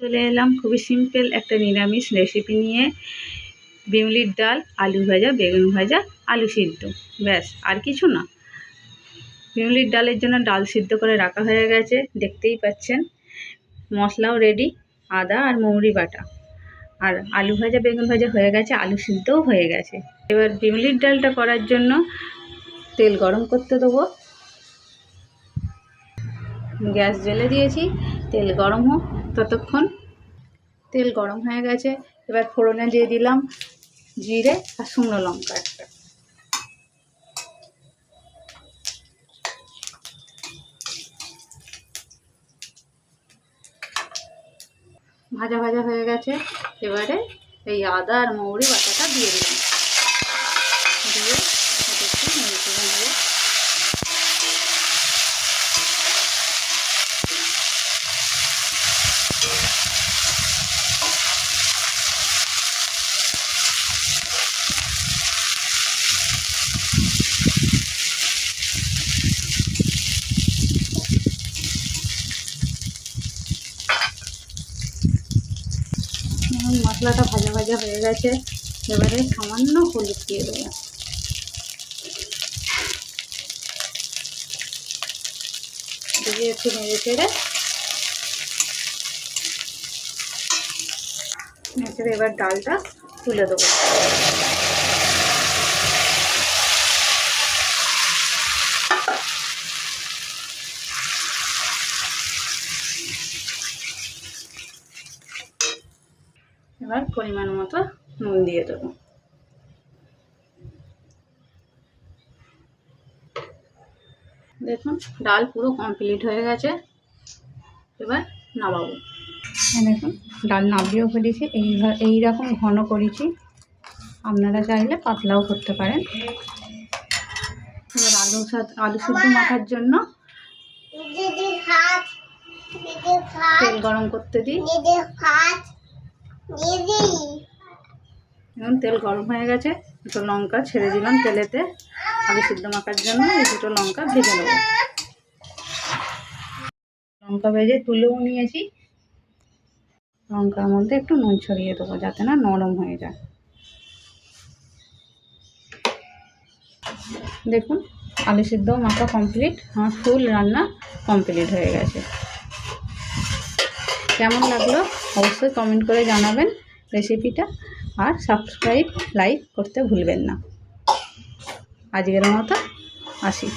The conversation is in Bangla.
চলে এলাম খুবই সিম্পল একটা নিরামিষ রেসিপি নিয়ে। বিউলির ডাল, আলু ভাজা, বেগুন ভাজা, আলু সিদ্ধ। ব্যাস, আর কিছু না। বিউলির ডালের জন্য ডাল সিদ্ধ করে রাখা হয়ে গেছে, দেখতেই পাচ্ছেন। মশলাও রেডি আদা আর মৌরি বাটা। আর আলু ভাজা, বেগুন ভাজা হয়ে গেছে, আলু সিদ্ধও হয়ে গেছে। এবার বিউলির ডালটা করার জন্য তেল গরম করতে দেবো। গ্যাস জ্বেলে দিয়েছি, তেল গরম হোক। ততক্ষণ তেল গরম হয়ে গেছে। এবার ফোড়নে দিয়ে দিলাম জিরে আর শুকনো লঙ্কা একটা। ভাজা ভাজা হয়ে গেছে। এবারে এই আদা আর মৌরি বাটাটা দিয়ে দিলাম দিয়ে এটা একটু নেড়ে চেড়ে নেব এখন মশলাটা ভাজা ভাজা হয়ে গেছে। এবারে সামান্য হলুদ দিয়ে দেবো। দিয়ে একটু নেড়ে চেড়ে। নেড়ে এবার ডালটা তুলে দেবো। এবার পরিমাণ মতো নুন দিয়ে দেবো। দেখুন ডাল পুরো কমপ্লিট হয়ে গেছে। এবার নামাবো। এই দেখুন ডাল নামিয়েও ফেলেছি। এই এইরকম ঘন করেছি। আপনারা চাইলে পাতলাও করতে পারেন। এবার আলু সাথে আলু সিদ্ধ মাখার জন্য তেল গরম করতে দিই। এখন তেল গরম হয়ে গেছে, দুটো লঙ্কা ছেড়ে দিলাম তেলেতে। আলু সিদ্ধ মাখার জন্য এই দুটো লঙ্কা ভেজে নেব। লঙ্কা ভেজে তুলেও নিয়েছি। লঙ্কার মধ্যে একটু নুন ছড়িয়ে দেবো যাতে না নরম হয়ে যায়। দেখুন, আলু সিদ্ধ মাখা কমপ্লিট আমার ফুল রান্না কমপ্লিট হয়ে গেছে। কেমন লাগল অবশ্যই কমেন্ট করে জানাবেন রেসিপিটা আর সাবস্ক্রাইব লাইক করতে ভুলবেন না। আজকের মতো আসি।